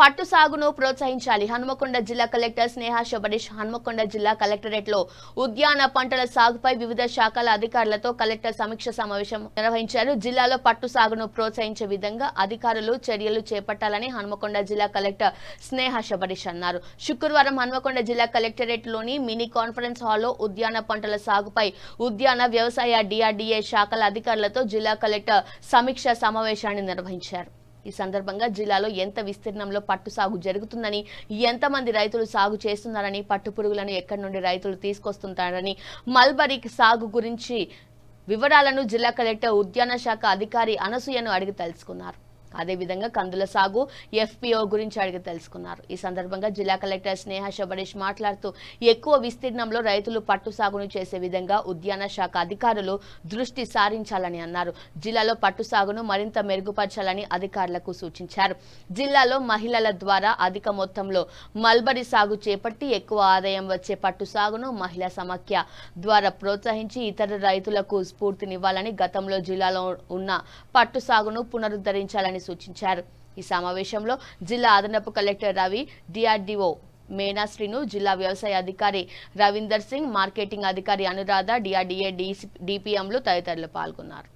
పట్టు సాగును ప్రోత్సహించాలి. హనుమకొండ జిల్లా కలెక్టర్ స్నేహ శబరీష్ హనుమకొండ జిల్లా కలెక్టరేట్లో ఉద్యాన పంటల సాగుపై వివిధ శాఖల అధికారులతో కలెక్టర్ సమీక్ష సమావేశం నిర్వహించారు. జిల్లాలో పట్టు సాగును ప్రోత్సహించే విధంగా అధికారులు చర్యలు చేపట్టాలని హనుమకొండ జిల్లా కలెక్టర్ స్నేహ శబరీష్ అన్నారు. శుక్రవారం హనుమకొండ జిల్లా కలెక్టరేట్లోని మినీ కాన్ఫరెన్స్ హాల్లో ఉద్యాన పంటల సాగుపై ఉద్యాన వ్యవసాయ డిఆర్డీఏ శాఖల అధికారులతో జిల్లా కలెక్టర్ సమీక్ష సమావేశాన్ని నిర్వహించారు. ఈ సందర్భంగా జిల్లాలో ఎంత విస్తీర్ణంలో పట్టు సాగు జరుగుతుందని ఎంతమంది రైతులు సాగు చేస్తున్నారని పట్టు పురుగులను ఎక్కడి నుండి రైతులు తీసుకొస్తుంటారని మల్బరీ సాగు గురించి వివరాలను జిల్లా కలెక్టర్ ఉద్యాన శాఖ అధికారి అనసూయను అడిగి తెలుసుకున్నారు. అదేవిధంగా కందుల సాగు ఎఫ్పిఓ గురించి అడిగి తెలుసుకున్నారు. ఈ సందర్భంగా జిల్లా కలెక్టర్ స్నేహ శబరీష్ మాట్లాడుతూ ఎక్కువ విస్తీర్ణంలో రైతులు పట్టు సాగును చేసే విధంగా ఉద్యాన శాఖ అధికారులు దృష్టి సారించాలని అన్నారు. జిల్లాలో పట్టు సాగును మరింత మెరుగుపరచాలని అధికారులకు సూచించారు. జిల్లాలో మహిళల ద్వారా అధిక మొత్తంలో మల్బరీ సాగు చేపట్టి ఎక్కువ ఆదాయం వచ్చే పట్టు సాగును మహిళా సమాఖ్య ద్వారా ప్రోత్సహించి ఇతర రైతులకు స్ఫూర్తినివ్వాలని గతంలో జిల్లాలో ఉన్న పట్టు సాగును పునరుద్ధరించాలని సూచించారు. ఈ సమావేశంలో జిల్లా అదనపు కలెక్టర్ రవి డిఆర్డీఓ మేనాశ్రీను జిల్లా వ్యవసాయ అధికారి రవీందర్ సింగ్ మార్కెటింగ్ అధికారి అనురాధ డిఆర్డీఏ డిపిఎంలు తదితరులు పాల్గొన్నారు.